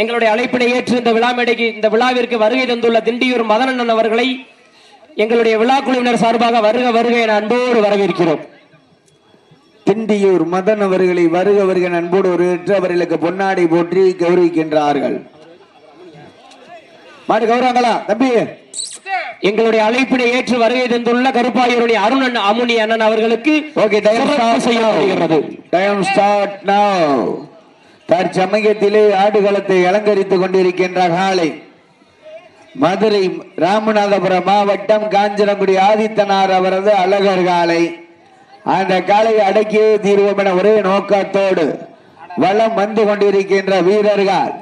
எங்களுடைய அழைப்பினை ஏற்று இந்த விழா மேடைக்கு இந்த விழாவிற்கு வருகை தந்துள்ள திண்டியூர் மதனண்ணன் அவர்களை எங்களுடைய விழா குழுவினர் சார்பாக வருக வருக என அன்போடு வரவேற்கிறோம். திண்டியூர் மதன் அவர்களை வருக வருக அன்போடு வரவேற்று அவர்களுக்கு பொன்னாடை போற்றி கௌரவிக்கின்றார்கள். மாட்டு கௌரவங்களா தம்பி? எங்களுடைய அழைப்பினை ஏற்று வருகை தந்துள்ள கருப்பாயூருடைய அருணன் அமுனி அண்ணன் அவர்களுக்கு ஓகே டைம் சிறப்பு ஸ்டார்ட் செய்யப்படுகிறது. டைம் ஸ்டார்ட் நவ் தற்சமயத்திலே ஆடுகளத்தை அலங்கரித்துக் கொண்டிருக்கின்ற காலை. மதுரை ராமநாதபுரம் மாவட்டம் காஞ்சனகுடி ஆதித்தனார் அவரது அழகர் காலை. அந்த காலையை அடக்கியே தீர்வோம் என ஒரே நோக்கத்தோடு வலம் வந்து கொண்டிருக்கின்ற வீரர்கள்.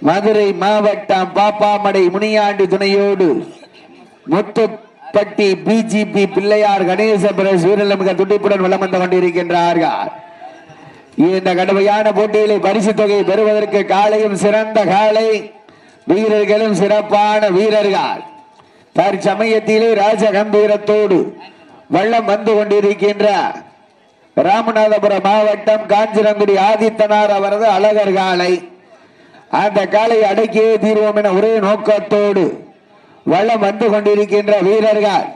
மதுரை மாவட்டம் பாப்பாமடை முனியாண்டி துணையோடு முத்துப்பட்டி பிஜிபி பிள்ளையார் கணேச பிரஸ் மிக துடிப்புடன் வளம் வந்து கொண்டிருக்கின்றார்கள். இந்த கடுமையான போட்டியிலே பரிசு தொகை பெறுவதற்கு காலையும் சிறந்த காலை. வீரர்களும் சிறப்பான வீரர்கள். தற்சமயத்திலே ராஜ கம்பீரத்தோடு வள்ளம் வந்து கொண்டிருக்கின்ற ராமநாதபுரம் மாவட்டம் காஞ்சிரங்குடி ஆதித்தனார் அவரது அழகர் காலை. அந்த காலை அடக்கியே தீர்வோம் என ஒரே நோக்கத்தோடு வளம் வந்து கொண்டிருக்கின்ற வீரர்கள்.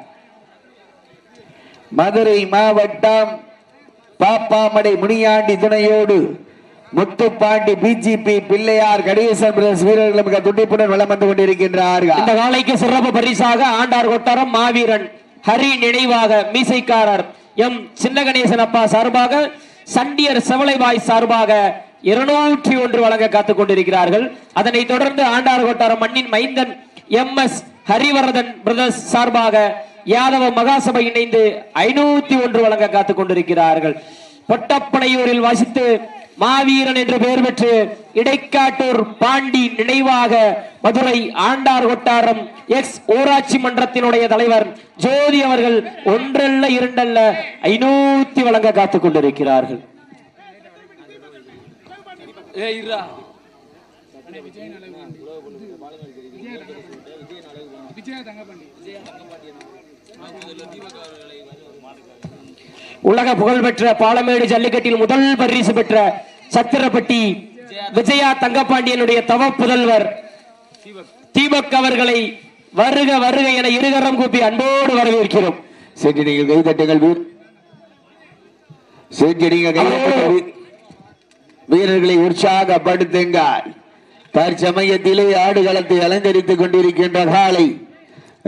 மதுரை மாவட்டம் பாப்பாமடை முனியாண்டி துணையோடு முத்துப்பாண்டி பிஜிபி பிள்ளையார் கணேசன் பிரதேச வீரர்கள் மிக துடிப்புடன் வளம் வந்து கொண்டிருக்கின்றார்கள். இந்த காலைக்கு சிறப்பு பரிசாக ஆண்டார் கொட்டாரம் மாவீரன் ஹரி நினைவாக மீசைக்காரர் எம் சின்ன கணேசன் அப்பா சார்பாக சண்டியர் செவலைவாய் சார்பாக இருநூற்றி ஒன்று வழங்க காத்துக் கொண்டிருக்கிறார்கள் அதனைத் தொடர்ந்து ஆண்டார் கொட்டாரம் மண்ணின் மைந்தன் எம் எஸ் ஹரிவரதன் பிரதர்ஸ் சார்பாக யாதவ மகாசபை இணைந்து ஐநூத்தி ஒன்று வழங்க காத்துக் கொண்டிருக்கிறார்கள் பொட்டப்பனையூரில் வசித்து மாவீரன் என்று பெயர் பெற்று இடைக்காட்டூர் பாண்டி நினைவாக மதுரை ஆண்டார் கொட்டாரம் எக்ஸ் ஊராட்சி மன்றத்தினுடைய தலைவர் ஜோதி அவர்கள் ஒன்றல்ல இரண்டல்ல ஐநூத்தி வழங்க காத்துக் கொண்டிருக்கிறார்கள் உலக புகழ்பெற்ற பாலமேடு ஜல்லிக்கட்டில் முதல் பரிசு பெற்ற சத்திரப்பட்டி விஜயா தங்கப்பாண்டியனுடைய தவ புதல்வர் தீபக் அவர்களை வருக வருக என இருகரம் கூப்பி அன்போடு வரவேற்கிறோம் சென்று நீங்கள் கை தட்டுங்கள் வீர் சென்று நீங்கள் கை தட்டுங்கள் வீர். வீரர்களை உற்சாகப்படுத்துங்கள். தற்சமயத்திலே ஆடுகளத்தை அலங்கரித்துக் கொண்டிருக்கின்ற காலை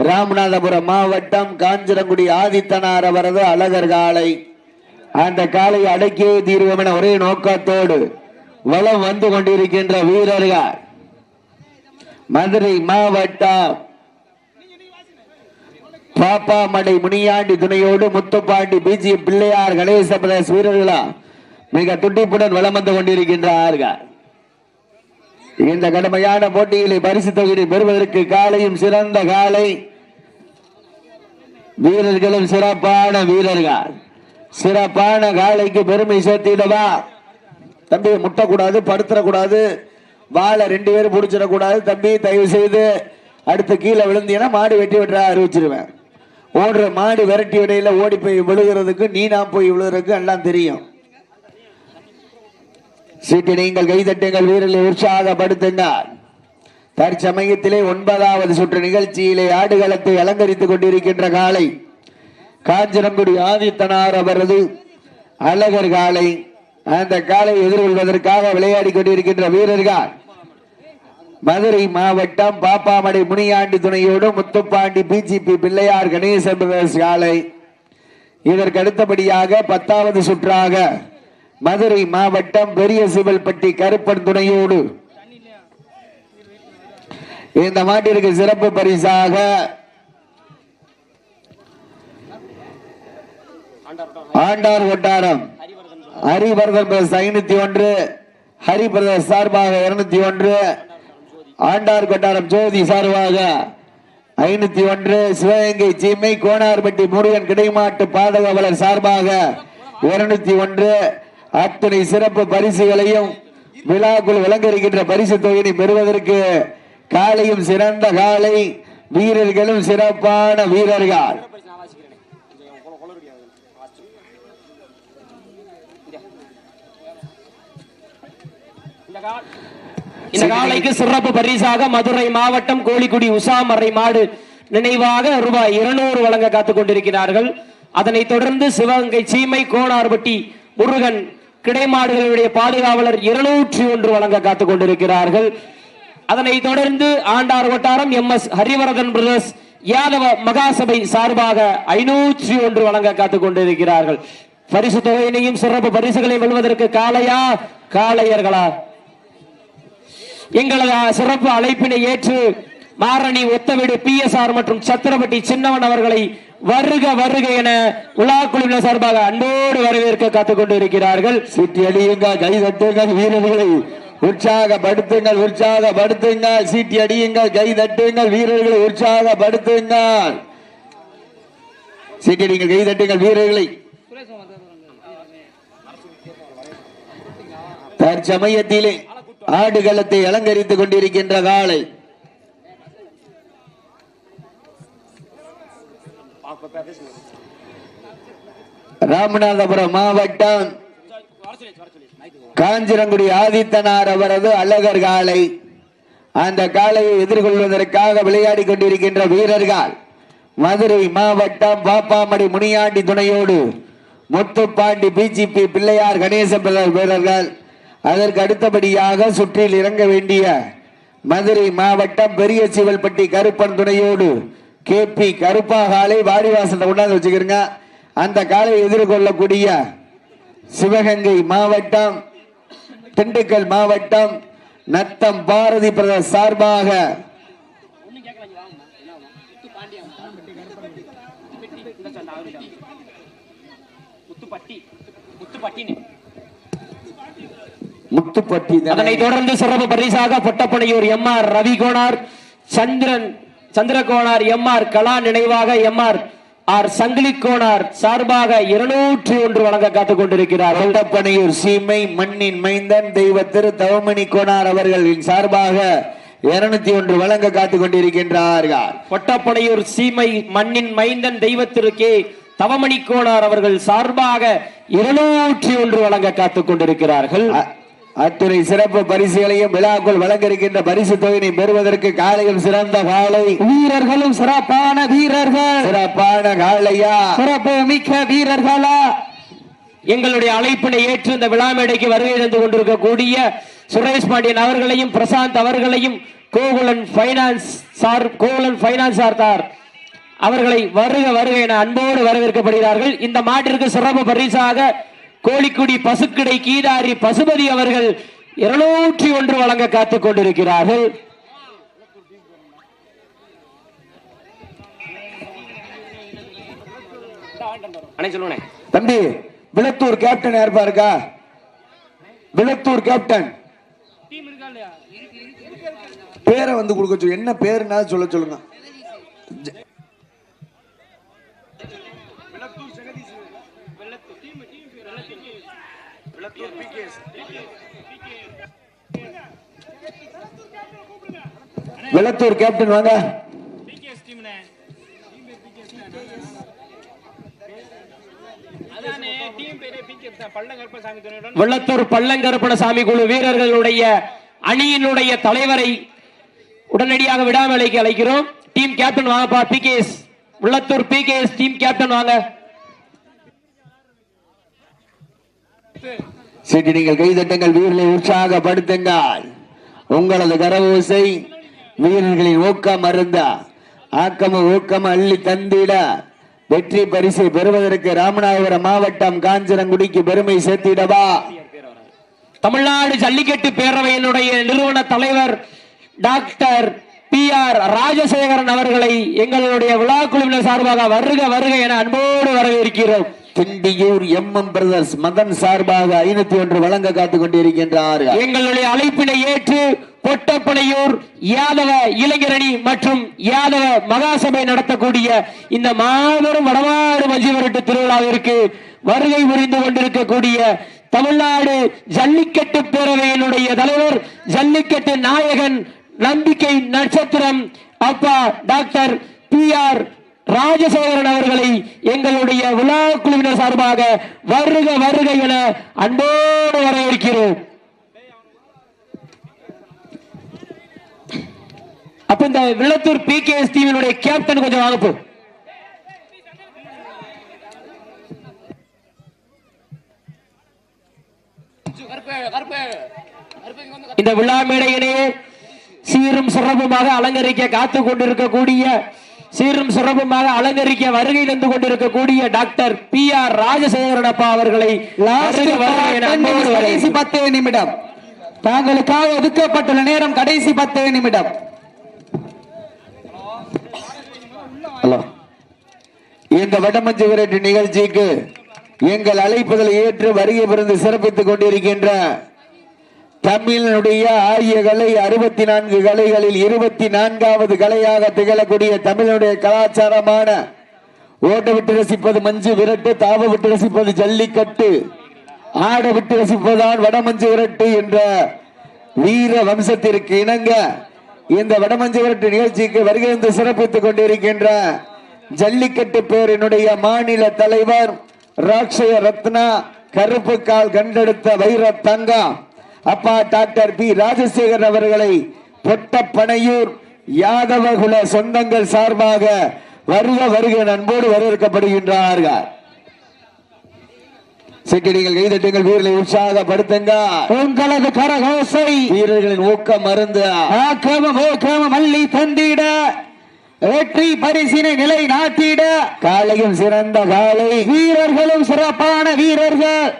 ராமநாதபுரம் மாவட்டம் காஞ்சிரங்குடி ஆதித்தனார் அவரது அழகர் காலை. அந்த காலை அடக்கியே தீர்வோம் என ஒரே நோக்கத்தோடு வலம் வந்து கொண்டிருக்கின்ற வீரர்கள். மதுரை மாவட்டம் பாப்பாமடை முனியாண்டி துணையோடு முத்துப்பாண்டி பிஜி பிள்ளையார் கணேச பிரதேச வீரர்களா மிக துட்டிப்புடன் வளம் வந்து கொண்டிருக்கின்றார்கள். இந்த கடுமையான போட்டிகளை பரிசு தொகையை பெறுவதற்கு காலையும் சிறந்த காலை. வீரர்களும் சிறப்பான வீரர்கள். சிறப்பான காலைக்கு பெருமை சேர்த்திடவா? தம்பி முட்டக்கூடாது படுத்துடக்கூடாது வாழை ரெண்டு பேரும் பிடிச்சிடக்கூடாது. தம்பி தயவு செய்து அடுத்து கீழே விழுந்தீங்கன்னா மாடு வெட்டி விட்டுறா அறிவிச்சிருவேன். ஓடுற மாடு விரட்டி விடையில ஓடி போய் விழுகிறதுக்கு நீ நான் போய் விழுகிறதுக்கு எல்லாம் தெரியும். சீட்டு நீங்கள் கைதட்டுங்கள் வீரர்களை உற்சாகப்படுத்துங்கள். தற்சமயத்திலே ஒன்பதாவது சுற்று நிகழ்ச்சியிலே ஆடுகளத்தை அலங்கரித்துக் கொண்டிருக்கின்ற காலை காஞ்சிரங்குடி ஆதித்தனார் அவரது அழகர் காலை அந்த காலை எதிர்கொள்வதற்காக விளையாடி கொண்டிருக்கின்ற வீரர்கள். மதுரை மாவட்டம் பாப்பாமடை முனியாண்டி துணையோடு முத்துப்பாண்டி பிஜிபி பிள்ளையார் கணேசன் காலை. இதற்கு அடுத்தபடியாக பத்தாவது சுற்றாக மதுரை மாவட்டம் பெரிய சிவல்பட்டி கருப்பன் துணையோடு. இந்த மாட்டிற்கு சிறப்பு பரிசாக ஆண்டார் கொட்டாரம். ஹரிவர்தன் பிரதேச ஐநூத்தி ஒன்று ஹரி சார்பாக இருநூத்தி ஒன்று ஆண்டார் கொட்டாரம் ஜோதி சார்பாக ஐநூத்தி ஒன்று சிவகங்கை சீமை கோனார்பட்டி முருகன் கிடைமாட்டு பாதுகாவலர் சார்பாக இருநூத்தி ஒன்று அத்தனை சிறப்பு பரிசுகளையும் விழாக்குள் விளங்கிருக்கின்ற பரிசு தொகையை பெறுவதற்கு காலையும் சிறந்த காலை வீரர்களும் சிறப்பான வீரர்கள். இந்த காலைக்கு சிறப்பு பரிசாக மதுரை மாவட்டம் கோழிக்குடி உசாமறை மாடு நினைவாக ரூபாய் இருநூறு வழங்க காத்துக் கொண்டிருக்கிறார்கள். அதனைத் தொடர்ந்து சிவகங்கை சீமை கோணார்பட்டி முருகன் கிடைமாடுகளுடைய பாதுகாவலர் இருநூற்றி ஒன்று வழங்க காத்துக் கொண்டிருக்கிறார்கள். அதனைத் தொடர்ந்து ஆண்டார் வட்டாரம் M S Harivaradhan brothers Yadava Mahasabha சார்பாக ஐநூற்றி ஒன்று வழங்க காத்துக் கொண்டிருக்கிறார்கள். பரிசு தொகையினையும் சிறப்பு பரிசுகளை வெல்வதற்கு காளையா? காளையர்களா? எங்களது சிறப்பு அழைப்பினை ஏற்று Marani Othaveedu P S R மற்றும் சத்திரப்பட்டி சின்னவன் அவர்களை வருக வருக என உலா குழுவினர் சார்பாக அன்போடு வரவேற்க காத்துக் கொண்டிருக்கிறார்கள் சுற்றி அடியுங்கள் கை தட்டுங்கள் வீரர்களை உற்சாகப்படுத்துங்கள் உற்சாகப்படுத்துங்கள். சீட்டி அடியுங்கள் கை தட்டுங்கள் வீரர்களை உற்சாகப்படுத்துங்கள். சீட்டி அடிங்கள் கை தட்டுங்கள் வீரர்களை. தற்சமயத்திலே ஆடுகளத்தை அலங்கரித்துக் கொண்டிருக்கின்ற காலை ராமநாதபுரம் மாவட்டம் காஞ்சிரங்குடி ஆதித்தனார் அவரது அழகர் காலை. அந்த காளையை எதிர்கொள்வதற்காக விளையாடி கொண்டிருக்கின்ற வீரர்கள் மதுரை மாவட்டம் பாப்பாமடி முனியாண்டி துணையோடு முத்துப்பாண்டி பிஜிபி பிள்ளையார் கணேச பிள்ளை வீரர்கள். அதற்கு அடுத்தபடியாக சுற்றில் இறங்க வேண்டிய மதுரை மாவட்டம் பெரிய சிவல்பட்டி கருப்பன் துணையோடு கே பி கருப்பா காலை வாடிவாசத்தை கொண்டாந்து வச்சுக்கிறங்க. அந்த காலை எதிர்கொள்ளக்கூடிய சிவகங்கை மாவட்டம் திண்டுக்கல் மாவட்டம் நத்தம் பாரதி பிரதர் சார்பாக முத்துப்பட்டி அதனைத் தொடர்ந்து சிறப்பு பரிசாக Pottappanaiyur M R Ravikonar Chandran Chandrakonar M R Kala நினைவாக எம் ஆர் ஆர் சங்கிலி கோனார் சார்பாக இருநூற்றி ஒன்று வழங்க காத்துக் கொண்டிருக்கிறார்கள். கொண்டப்பனையூர் சீமை மண்ணின் மைந்தன் தெய்வ திரு தவமணி கோனார் அவர்களின் சார்பாக இருநூத்தி ஒன்று வழங்க காத்துக் கொண்டிருக்கின்றார்கள். பொட்டப்பனையூர் சீமை மண்ணின் மைந்தன் தெய்வத்திரு கே தவமணி கோனார் அவர்கள் சார்பாக இருநூற்றி ஒன்று வழங்க காத்துக் கொண்டிருக்கிறார்கள். அத்துறை சிறப்பு பரிசுகளையும் விழாக்குள் வழங்க இருக்கின்ற பரிசு தொகையினை பெறுவதற்கு காலையும் சிறந்த காலை. வீரர்களும் சிறப்பான வீரர்கள். சிறப்பான காலையா? சிறப்பு மிக்க வீரர்களா? எங்களுடைய அழைப்பினை ஏற்று இந்த விழா மேடைக்கு வருகை தந்து கொண்டிருக்கக்கூடிய சுரேஷ் பாண்டியன் அவர்களையும் பிரசாந்த் அவர்களையும் Gokulan finance sir Gokulan finance சார்த்தார் அவர்களை வருக வருக என அன்போடு வரவேற்கப்படுகிறார்கள். இந்த மாட்டிற்கு சிறப்பு பரிசாக கோழிக்குடி பசுக்கிடை கீதாரி பசுபதி அவர்கள் இருநூற்றி ஒன்று வழங்க காத்துக் கொண்டிருக்கிறார்கள். தம்பி விளத்தூர் கேப்டன் யாருப்பா இருக்கா விளத்தூர் கேப்டன். பேரை வந்து கொடுக்க சொல்லு. என்ன பேருனா சொல்ல சொல்லுங்க. ஜ- விளத்தூர் கேப்டன் வாங்க. வெள்ளத்தூர் பள்ளங்கருப்பணசாமி குழு வீரர்களுடைய அணியினுடைய தலைவரை உடனடியாக விடாமலைக்கு அழைக்கிறோம். டீம் கேப்டன் வாங்கப்பா P K S Vellathur P K S team captain வாங்க. சரி நீங்கள் கைதட்டுங்கள் வீரர்களை உற்சாகப்படுத்துங்கள். உங்களது கரவோசை வீரர்களின் ஊக்கம் அருந்தா ஆக்கமும் ஊக்கம் அள்ளி தந்திட. வெற்றி பரிசை பெறுவதற்கு ராமநாதபுரம் மாவட்டம் காஞ்சனங்குடிக்கு பெருமை சேர்த்திடவா? தமிழ்நாடு ஜல்லிக்கட்டு பேரவையினுடைய நிறுவன தலைவர் டாக்டர் பி ஆர் ராஜசேகரன் அவர்களை எங்களுடைய விழா குழுவினர் சார்பாக வருக வருக என அன்போடு வரவேற்கிறோம். Thindiyur M M brothers Madhan சார்பாக ஐநூத்தி ஒன்று வழங்க காத்துக் கொண்டிருக்கின்றார். எங்களுடைய அழைப்பினை ஏற்று பொட்டப்பனையூர் யாதவ இளைஞரணி மற்றும் யாதவ மகாசபை நடத்தக்கூடிய இந்த மாபெரும் வடமாடு மஞ்சிவரட்டு திருவிழாவிற்கு வருகை புரிந்து கொண்டிருக்கக்கூடிய தமிழ்நாடு ஜல்லிக்கட்டு பேரவையினுடைய தலைவர் ஜல்லிக்கட்டு நாயகன் நம்பிக்கை நட்சத்திரம் அப்பா டாக்டர் பி ஆர் ராஜசேகரன் அவர்களை எங்களுடைய விழா குழுவினர் சார்பாக வருக வருக என அன்போடு வரவேற்கிறோம். அப்ப இந்த விளத்தூர் பி கே எஸ் டீமினுடைய கேப்டன் கொஞ்சம் வாங்கப்போ இந்த விழா மேடையிலே சீரும் சிறப்புமாக அலங்கரிக்க காத்து கொண்டிருக்கக்கூடிய சீரும் சிறப்புமாக அலங்கரிக்க வருகை தந்து கொண்டிருக்கக்கூடிய டாக்டர் பி ஆர் ராஜசேகரன் அப்பா அவர்களை கடைசி. பத்தே நிமிடம். தாங்களுக்காக ஒதுக்கப்பட்டுள்ள நேரம் கடைசி பத்தே நிமிடம். ஹலோ. இந்த வடமஞ்சு விரட்டு நிகழ்ச்சிக்கு எங்கள் அழைப்புதலை ஏற்று வருகை பிறந்து சிறப்பித்துக் கொண்டிருக்கின்ற தமிழனுடைய ஆரிய கலை அறுபத்தி நான்கு கலைகளில் இருபத்தி நான்காவது கலையாக திகழக்கூடிய தமிழனுடைய கலாச்சாரமான ஓட்ட விட்டு ரசிப்பது மஞ்சு விரட்டு தாவ விட்டு ரசிப்பது ஜல்லிக்கட்டு ஆட விட்டு ரசிப்பதுதான் வடமஞ்சு விரட்டு என்ற வீர வம்சத்திற்கு இணங்க இந்த வடமஞ்சு விரட்டு நிகழ்ச்சிக்கு வருகை வந்து சிறப்பித்துக் கொண்டிருக்கின்ற ஜல்லிக்கட்டு பேரினுடைய மாநில தலைவர் ராட்சய ரத்னா கருப்பு கால் கண்டெடுத்த வைர தங்கம். அப்பா டாக்டர் பி ராஜசேகர் அவர்களை பொட்டப்பனையூர் யாதவகுல சொந்தங்கள் சார்பாக வருக வருக அன்போடு வரவேற்கப்படுகின்றார்கள். செட்டிடிகள் கைதட்டுங்கள் வீரர்களை உற்சாகப்படுத்துங்க உங்களது கரகோசை வீரர்களின் ஊக்கம் மருந்து ஆக்கம ஓக்கம மல்லி தந்திட வெற்றி பரிசினை நிலை நாட்டிட. காலையும் சிறந்த காலை. வீரர்களும் சிறப்பான வீரர்கள்.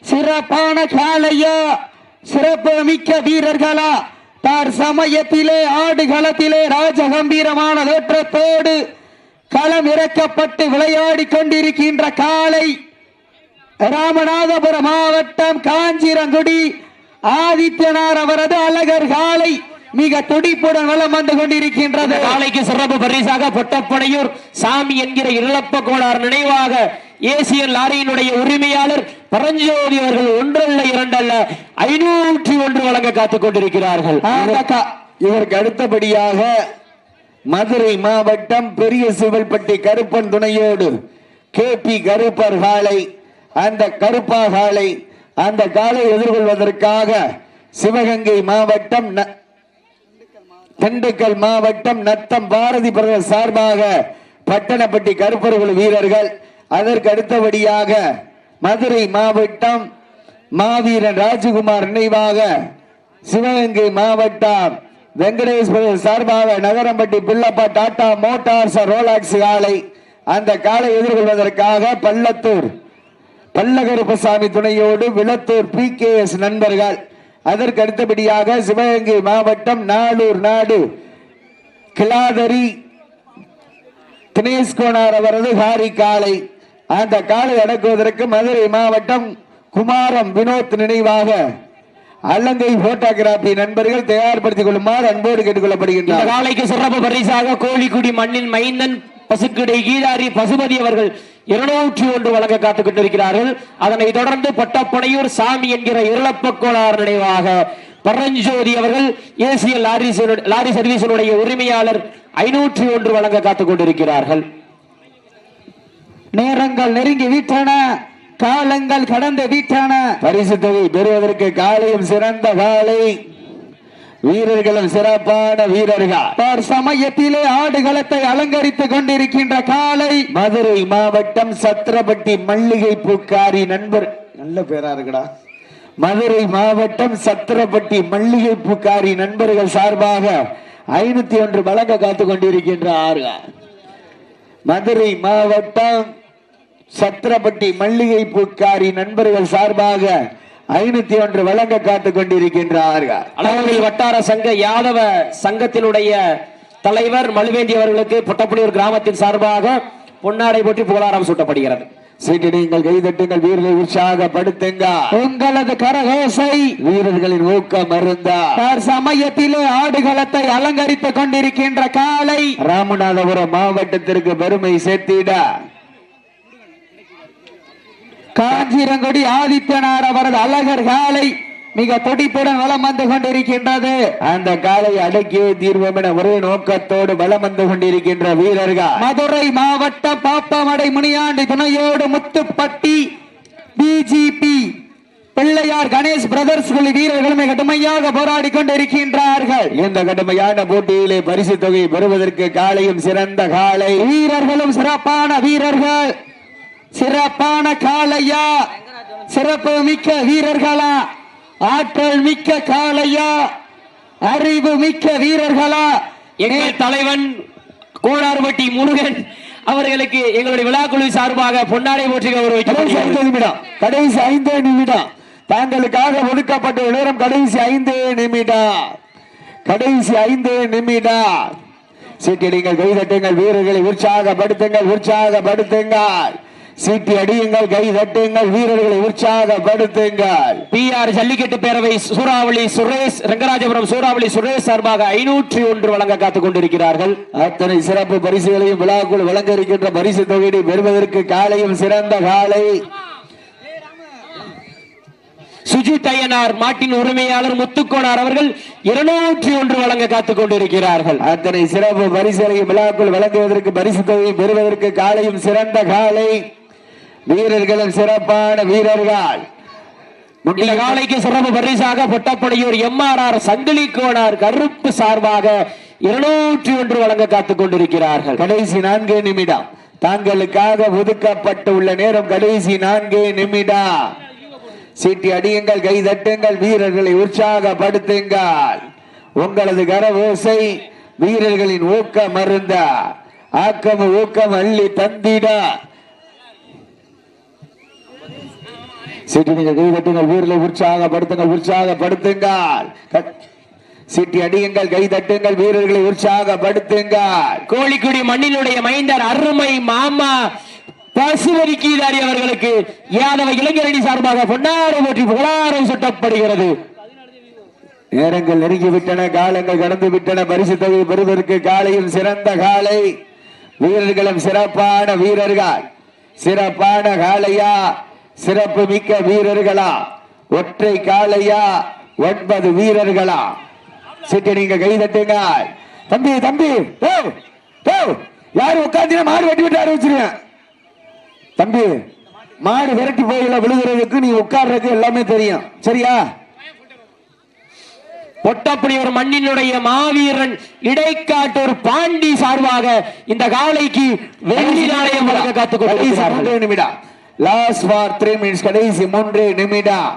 சிறப்பான காளையா. சிறப்பு மிக்க வீரர்களா தார் சமயத்திலே ஆடுகளத்திலே ராஜகம்பீரமான தோற்றத்தோடு களம் இறக்கப்பட்டு விளையாடி கொண்டிருக்கின்ற காலை ராமநாதபுரம் மாவட்டம் காஞ்சிரங்குடி. ஆதித்யனார் அவரது அழகர் காலை மிக துடிப்புடன் வளம் வந்து கொண்டிருக்கின்றது. நாளைக்கு சிறப்பு பரிசாக பொட்டப்பனையூர் சாமி என்கிற இளப்ப கோளார் நினைவாக ஏசியன் லாரியினுடைய உரிமையாளர் பரஞ்சோதி அவர்கள் ஒன்றல்ல இரண்டல்ல ஐநூற்றி ஒன்று வழங்க காத்துக் கொண்டிருக்கிறார்கள். இதற்கு அடுத்தபடியாக மதுரை மாவட்டம் பெரிய சிவல்பட்டி கருப்பன் துணையோடு கே பி கருப்பர் காலை அந்த கருப்பா காலை அந்த காலை எதிர்கொள்வதற்காக சிவகங்கை மாவட்டம் திண்டுக்கல் மாவட்டம் நத்தம் பாரதி பிரதர் சார்பாக பட்டணப்பட்டி கருப்பர்கள் வீரர்கள் அதற்கு அடுத்தபடியாக மதுரை மாவட்டம் மாவீரன் ராஜகுமார் நினைவாக சிவகங்கை மாவட்டம் வெங்கடேஸ்வரர் சார்பாக நகரம்பட்டி பில்லப்பா டாடா மோட்டார்ஸ் ரோலாக்ஸ் காலை அந்த காலை எதிர்கொள்வதற்காக பள்ளத்தூர் பல்லகருப்பசாமி துணையோடு விளத்தூர் பி கே எஸ் நண்பர்கள். அதற்கு அடுத்தபடியாக சிவகங்கை மாவட்டம் நாளூர் நாடு கிளாதரி தினேஷ்கோனார் அவரது ஹாரி காலை. அந்த காலை அடக்குவதற்கு மதுரை மாவட்டம் குமாரம் வினோத் நினைவாக அல்லங்கை போட்டோகிராபி நண்பர்கள் தயார்படுத்திக் கொள்ளுமாறு அன்போடு இந்த கேட்டுக்கொள்ளப்படுகின்றனர் காலைக்கு சிறப்பு பரிசாக கோழிக்குடி மண்ணின் மைந்தன் பசுக்கிடை கீழாரி பசுபதி அவர்கள் இருநூற்றி ஒன்று வழங்க காத்துக் கொண்டிருக்கிறார்கள். அதனைத் தொடர்ந்து பட்டப்பனையூர் சாமி என்கிற இருளப்பக்கோளார் நினைவாக பரஞ்சோதி அவர்கள் ஏசிய லாரி லாரி சர்வீஸினுடைய உரிமையாளர் ஐநூற்றி ஒன்று வழங்க காத்துக் கொண்டிருக்கிறார்கள். நேரங்கள் நெருங்கி வீற்றன காலங்கள் கடந்து விட்டன பரிசு தொகை பெறுவதற்கு காலையும் சிறந்த காலை. வீரர்களும் சிறப்பான வீரர்கள். சமயத்திலே ஆடுகளத்தை அலங்கரித்துக் கொண்டிருக்கின்ற காலை. மதுரை மாவட்டம் சத்திரப்பட்டி மல்லிகை பூக்காரி நண்பர். நல்ல பேரா இருக்குடா. மதுரை மாவட்டம் சத்திரப்பட்டி மல்லிகை பூக்காரி நண்பர்கள் சார்பாக ஐநூத்தி ஒன்று வழங்க காத்துக் கொண்டிருக்கின்ற ஆறு மதுரை மாவட்டம் சத்திரப்பட்டி மல்லிகை பூக்காரி நண்பர்கள் சார்பாக ஐநூத்தி ஒன்று வழங்க காத்துக் கொண்டிருக்கின்றார்கள். அளவில் வட்டார சங்க யாதவ சங்கத்தினுடைய தலைவர் மலுவேந்தி அவர்களுக்கு பொட்டப்புலியூர் கிராமத்தின் சார்பாக பொன்னாடை போட்டி புகழாரம் சூட்டப்படுகிறது. சீட்டடிங்கள் கைதட்டுங்கள் வீரர்களை உற்சாகப்படுத்துங்க உங்களது கரகோசை வீரர்களின் ஊக்கம் அருந்தா. சமயத்திலே ஆடுகளத்தை அலங்கரித்துக் கொண்டிருக்கின்ற காலை ராமநாதபுரம் மாவட்டத்திற்கு பெருமை சேர்த்திட. காஞ்சிரங்குடி ஆதித்யனார் அவரது அழகர் காலை மிக துடிப்புடன் வலம் வந்து கொண்டிருக்கின்றது. அந்த காலை அடக்கியே தீர்வோம் என ஒரே நோக்கத்தோடு வலம் வந்து கொண்டிருக்கின்ற வீரர்கள். மதுரை மாவட்ட பாப்பமடை முனியாண்டி துணையோடு முத்துப்பட்டி பிஜிபி பிள்ளையார் கணேஷ் பிரதர்ஸ் குழு வீரர்கள் மிக கடுமையாக போராடி கொண்டிருக்கின்றார்கள். இந்த கடுமையான போட்டியிலே பரிசு தொகை பெறுவதற்கு காலையும் சிறந்த காலை. வீரர்களும் சிறப்பான வீரர்கள். சிறப்பான காளையா. சிறப்பு மிக்க வீரர்களா. ஆற்றல் மிக்க காளையா. அறிவு மிக்க வீரர்களா. எங்கள் தலைவன் கோடார்பட்டி முருகன் அவர்களுக்கு எங்களுடைய விழாக்குழு சார்பாக பொன்னாடை போற்றி கடைசி ஐந்து கௌரவிக்கப்படுகிறது நிமிடம் கடைசி ஐந்து நிமிடம். தாங்களுக்காக ஒதுக்கப்பட்ட நேரம் கடைசி ஐந்து நிமிடம். கடைசி ஐந்து நிமிடம். சீட்டிடுங்கள் கைதட்டுங்கள் வீரர்களை உற்சாகப்படுத்துங்கள் உற்சாகப்படுத்துங்கள். சீட்டி அடியுங்கள் கை தட்டுங்கள் வீரர்களை உற்சாகப்படுத்துங்கள். பி ஆர் ஜல்லிக்கட்டு பேரவை சூறாவளி சுரேஷ் ரங்கராஜபுரம் சூறாவளி சுரேஷ் சார்பாக ஐநூற்றி ஒன்று வழங்க காத்துக் கொண்டிருக்கிறார்கள். அத்தனை சிறப்பு பரிசுகளையும் விழாக்குள் வழங்க இருக்கின்ற பரிசு தொகையை பெறுவதற்கு காலையும் சிறந்த காலை. சுஜித் ஐயனார் மாட்டின் உரிமையாளர் முத்துக்கோனார் அவர்கள் இருநூற்றி ஒன்று வழங்க காத்துக் கொண்டிருக்கிறார்கள். அத்தனை சிறப்பு பரிசுகளையும் விழாக்குள் வழங்குவதற்கு பரிசு தொகையை பெறுவதற்கு காலையும் சிறந்த காலை. வீரர்களும் சிறப்பான வீரர்கள். இந்த காலைக்கு சிறப்பு பரிசாக பொட்டப்படையூர் எம்ஆர்ஆர் சங்கிலி கோனார் கருப்பு சார்பாக இருநூற்றி ஒன்று வழங்க காத்துக் கொண்டிருக்கிறார்கள். கடைசி நான்கு நிமிடம். தாங்களுக்காக ஒதுக்கப்பட்டுள்ள நேரம் கடைசி நான்கு நிமிடம். சீட்டி அடியுங்கள் கை தட்டுங்கள் வீரர்களை உற்சாகப்படுத்துங்கள். உங்களது கர ஓசை வீரர்களின் ஊக்க மருந்த. ஆக்கம் ஊக்கம் அள்ளி தந்திட. சீட்டி நீங்கள் கை தட்டுங்கள் வீரர்களை உற்சாகப்படுத்துங்கள் உற்சாகப்படுத்துங்கள். சீட்டி அடியுங்கள் கை தட்டுங்கள் வீரர்களை உற்சாகப்படுத்துங்கள். கோழிக்குடி மண்ணினுடைய மைந்தர் அருமை மாமா பசுவரி கீதாரி அவர்களுக்கு யாதவ இளைஞரணி சார்பாக பொன்னாரை போற்றி புகழாரம் சுட்டப்படுகிறது. நேரங்கள் நெருங்கிவிட்டன காலங்கள் கடந்து விட்டன பரிசு தொகை பெறுவதற்கு காலையும் சிறந்த காலை. வீரர்களும் சிறப்பான வீரர்கள். சிறப்பான காளையா. சிறப்பு மிக்க வீரர்களா? ஒற்றை காளையா? ஒன்பது வீரர்களா? சிட்டி நீங்க கை தட்டுங்க. தம்பி தம்பி யாரு உட்காந்து மாடு வெட்டி விட்டு ஆரம்பிச்சிருவேன் தம்பி மாடு விரட்டி போயில விழுகிறதுக்கு நீ உட்கார்றதுக்கு எல்லாமே தெரியும். சரியா? பொட்டப்படியூர் மண்ணினுடைய மாவீரன் இடைக்காட்டூர் பாண்டி சார்பாக இந்த காலைக்கு வெள்ளி நாணயம் வழங்க காத்துக் கடைசி கொண்டிருக்கிறார்கள் மூன்று நிமிடம் லாஸ்ட் ஃபார் த்ரீ மினிட்ஸ் கடைசி மூன்று நிமிடம்.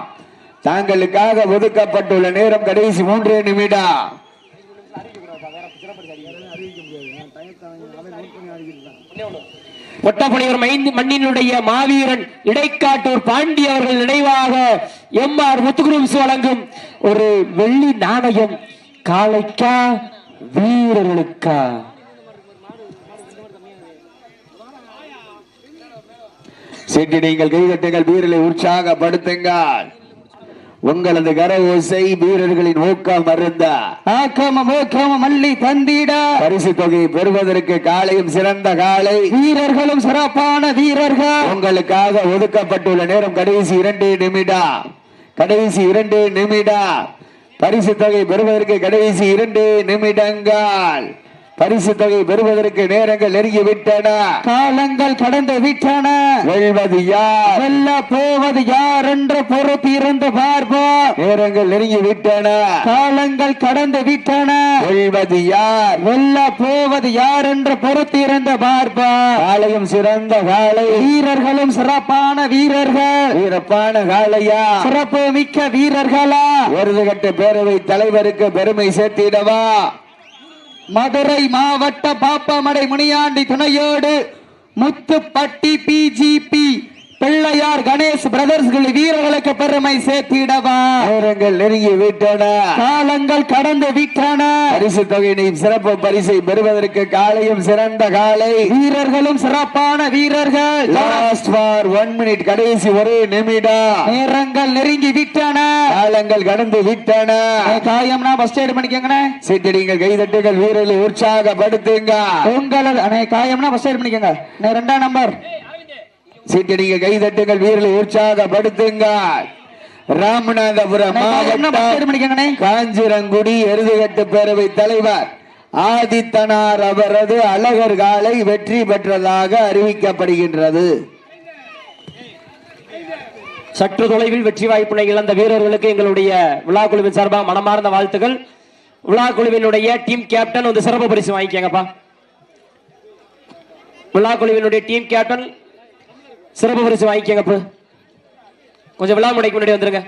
தாங்களுக்காக ஒதுக்கப்பட்டுள்ள நேரம் கடைசி மூன்று நிமிடம். பொட்டப்படியூர் மண்ணினுடைய மாவீரன் இடைக்காட்டூர் பாண்டி அவர்கள் நினைவாக எம் ஆர் முத்துகுரும்ஸ் வழங்கும் ஒரு வெள்ளி நாணயம் காளைக்கா வீரர்களுக்கா? சீட்டி நீங்கள் கைதட்டுங்கள் வீரர்களை உற்சாகப்படுத்துங்கள். உங்களது கர ஓசை வீரர்களின் ஊக்கம் மருந்த ஆக்கம மோக்கம மல்லி தந்திட. பரிசு தொகை பெறுவதற்கு காலையும் சிறந்த காலை. வீரர்களும் சிறப்பான வீரர்கள். உங்களுக்காக ஒதுக்கப்பட்டுள்ள நேரம் கடைசி இரண்டு நிமிடம். கடைசி இரண்டு நிமிடம். பரிசு தொகை பெறுவதற்கு கடைசி இரண்டு நிமிடங்கள். பரிசு தொகை பெறுவதற்கு நேரங்கள் நெருங்கி விட்டன காலங்கள் கடந்து விட்டன. வெல்வது யார்? வெல்ல போவது யார் என்ற பொறுப்பு இருந்து பார்ப்போம். நேரங்கள் நெருங்கி விட்டன காலங்கள் கடந்து விட்டன. வெல்வது யார்? வெல்ல போவது யார் என்று பொறுத்து இருந்து பார்ப்போம். காலையும் சிறந்த காலை வீரர்களும் சிறப்பான வீரர்கள். வீரப்பான காளையா? சிறப்பு மிக்க வீரர்களா? விருதுகட்ட பேரவை தலைவருக்கு பெருமை சேர்த்திடவா? மதுரை மாவட்ட பாப்பாமடை முனியாண்டி துணையோடு முத்துப்பட்டி பிஜிபி பிள்ளையார் கணேஷ் பிரதர்ஸ் வீரர்களுக்கு பெருமை சேர்த்திடவா? நேரங்கள் நெருங்கி விட்டன. காலங்கள் கடந்து விட்டன. பரிசு தொகையினை சிறப்பு பரிசை பெறுவதற்கு காலையும் சிறந்த காலை. வீரர்களும் சிறப்பான வீரர்கள். லாஸ்ட் ஃபார் ஒன் மினிட் கடைசி ஒரு நிமிடம். நேரங்கள் நெருங்கி விட்டன. காலங்கள் கடந்து விட்டன. காயம்னா ஃபர்ஸ்ட் எய்ட் பண்ணிக்கங்கண்ணே. சீட்டடிங்கள் கைதட்டுங்கள் வீரர்களை உற்சாகப்படுத்துங்க உங்களது காயம்னா ஃபர்ஸ்ட் எய்ட் பண்ணிக்கங்க. ரெண்டாம் நம்பர் சீட்டடிங்க கைதட்டுங்கள் வீரர்களை உற்சாகப்படுத்துங்க ராமநாதபுரம் மாவட்டம் காஞ்சிரங்குடி எருதுகட்டு பேரவை தலைவர் ஆதித்தனார் அவரது அழகர் காலை வெற்றி பெற்றதாக அறிவிக்கப்படுகின்றது. சற்று தொலைவில் வெற்றி வாய்ப்பினை இழந்த வீரர்களுக்கு எங்களுடைய விழா குழுவின் சார்பாக மனமார்ந்த வாழ்த்துக்கள். விழா குழுவினுடைய டீம் கேப்டன் வந்து சிறப்பு பரிசு வாங்கிக்கங்கப்பா. விழா குழுவினுடைய டீம் கேப்டன் சிறப்பு பரிசு வாங்கிக்கங்கப்பா கொஞ்சம் விழா முடைக்கு முன்னாடி வந்துருங்க.